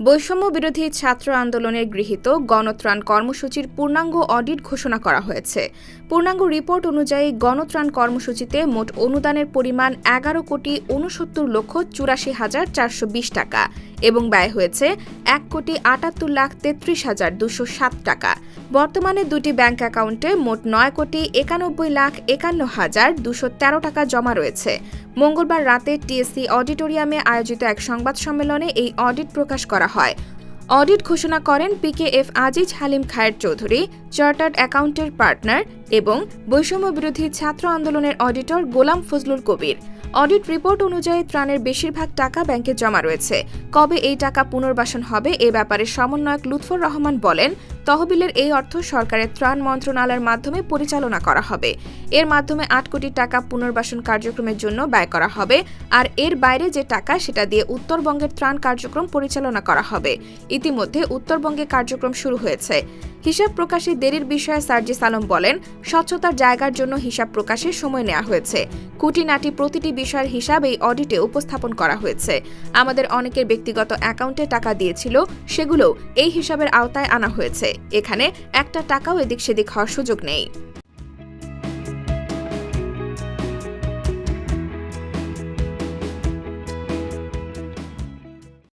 বৈষম্য বিরোধী ছাত্র আন্দোলনের গৃহীত গণত্রাণ কর্মসূচির পূর্ণাঙ্গ অডিট ঘোষণা করা হয়েছে। পূর্ণাঙ্গ রিপোর্ট অনুযায়ী গণত্রাণ কর্মসূচিতে মোট অনুদানের পরিমাণ এগারো কোটি উনসত্তর লক্ষ চুরাশি হাজার চারশো বিশ টাকা। এবং ব্যয় হয়েছে এক কোটি আটাত্তর লাখ তেত্রিশ হাজার দুশো সাত টাকা। বর্তমানে দুটি ব্যাংক অ্যাকাউন্টে মোট নয় কোটি একানব্বই লাখ একান্ন হাজার দুশো তেরো টাকা জমা রয়েছে। মঙ্গলবার রাতে টিএসসি অডিটোরিয়ামে আয়োজিত এক সংবাদ সম্মেলনে এই অডিট প্রকাশ করা হয়। অডিট ঘোষণা করেন পিকেএফ আজিজ হালিম খায়ের চৌধুরী, চার্টার্ড অ্যাকাউন্টের পার্টনার এবং বৈষম্য বিরোধী ছাত্র আন্দোলনের auditor Golam Fazlul Kabir. Audit report অনুযায়ী ত্রাণের বেশিরভাগ টাকা ব্যাংকে জমা রয়েছে। কবে এই টাকা পুনর্বাসন হবে এ ব্যাপারে সমন্বয়ক লুৎফর রহমান বলেন, তহবিলের এই অর্থ সরকারের ত্রাণ মন্ত্রণালয়ের মাধ্যমে পরিচালনা করা হবে। এর মাধ্যমে আট কোটি টাকা পুনর্বাসন কার্যক্রমের জন্য ব্যয় করা হবে, আর এর বাইরে যে টাকা সেটা দিয়ে উত্তরবঙ্গের ত্রাণ কার্যক্রম পরিচালনা করা হবে। ইতিমধ্যে উত্তরবঙ্গে কার্যক্রম শুরু হয়েছে। হিসাব প্রকাশে দেরির বিষয়ে সার্জিস আলম বলেন, স্বচ্ছতার জায়গার জন্য হিসাব প্রকাশে সময় নেওয়া হয়েছে। খুঁটিনাটি প্রতিটি বিষয়ের হিসাব এই অডিটে উপস্থাপন করা হয়েছে। আমাদের অনেকের ব্যক্তিগত অ্যাকাউন্টে টাকা দিয়েছিল, সেগুলোও এই হিসাবের আওতায় আনা হয়েছে। এখানে একটা টাকাও এদিক সেদিক হওয়ার সুযোগ নেই।